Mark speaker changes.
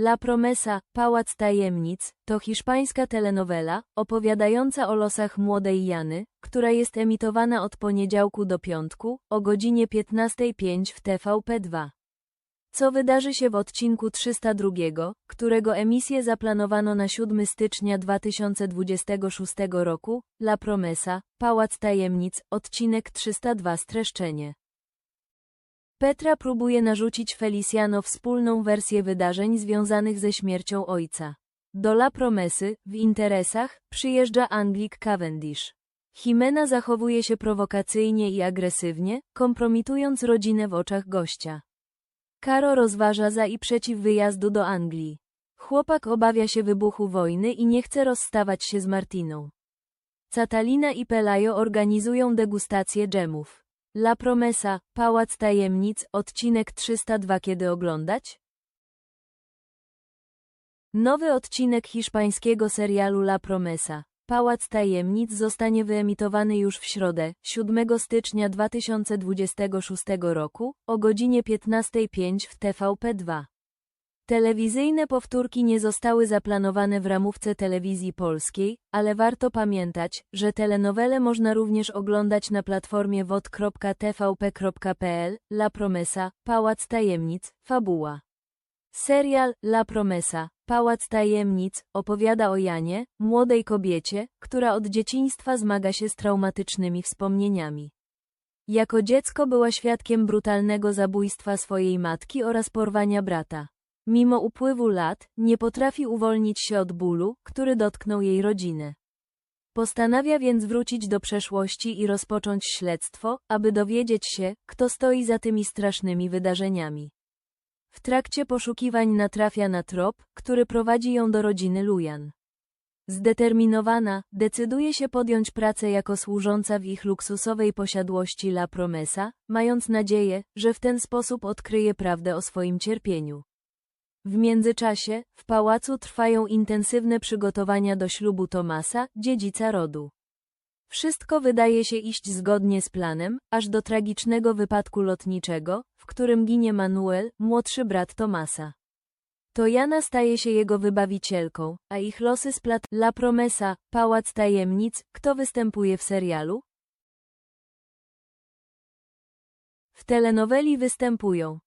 Speaker 1: La Promesa, Pałac Tajemnic, to hiszpańska telenowela, opowiadająca o losach młodej Jany, która jest emitowana od poniedziałku do piątku, o godzinie 15.05 w TVP2. Co wydarzy się w odcinku 302, którego emisję zaplanowano na 7 stycznia 2026 roku, La Promesa, Pałac Tajemnic, odcinek 302 streszczenie. Petra próbuje narzucić Feliciano wspólną wersję wydarzeń związanych ze śmiercią ojca. Do La Promesy, w interesach, przyjeżdża Anglik Cavendish. Jimena zachowuje się prowokacyjnie i agresywnie, kompromitując rodzinę w oczach gościa. Caro rozważa za i przeciw wyjazdu do Anglii. Chłopak obawia się wybuchu wojny i nie chce rozstawać się z Martiną. Catalina i Pelayo organizują degustację dżemów. La Promesa, Pałac Tajemnic, odcinek 302 Kiedy oglądać? Nowy odcinek hiszpańskiego serialu La Promesa, Pałac Tajemnic zostanie wyemitowany już w środę, 7 stycznia 2026 roku, o godzinie 15.05 w TVP2. Telewizyjne powtórki nie zostały zaplanowane w ramówce telewizji polskiej, ale warto pamiętać, że telenowele można również oglądać na platformie wod.tvp.pl, La Promesa, Pałac Tajemnic, Fabuła. Serial La Promesa, Pałac Tajemnic, opowiada o Janie, młodej kobiecie, która od dzieciństwa zmaga się z traumatycznymi wspomnieniami. Jako dziecko była świadkiem brutalnego zabójstwa swojej matki oraz porwania brata. Mimo upływu lat, nie potrafi uwolnić się od bólu, który dotknął jej rodzinę. Postanawia więc wrócić do przeszłości i rozpocząć śledztwo, aby dowiedzieć się, kto stoi za tymi strasznymi wydarzeniami. W trakcie poszukiwań natrafia na trop, który prowadzi ją do rodziny Lujan. Zdeterminowana, decyduje się podjąć pracę jako służąca w ich luksusowej posiadłości La Promesa, mając nadzieję, że w ten sposób odkryje prawdę o swoim cierpieniu. W międzyczasie, w pałacu trwają intensywne przygotowania do ślubu Tomasa, dziedzica rodu. Wszystko wydaje się iść zgodnie z planem, aż do tragicznego wypadku lotniczego, w którym ginie Manuel, młodszy brat Tomasa. To Jana staje się jego wybawicielką, a ich losy splat La Promesa, Pałac Tajemnic, kto występuje w serialu? W telenoweli występują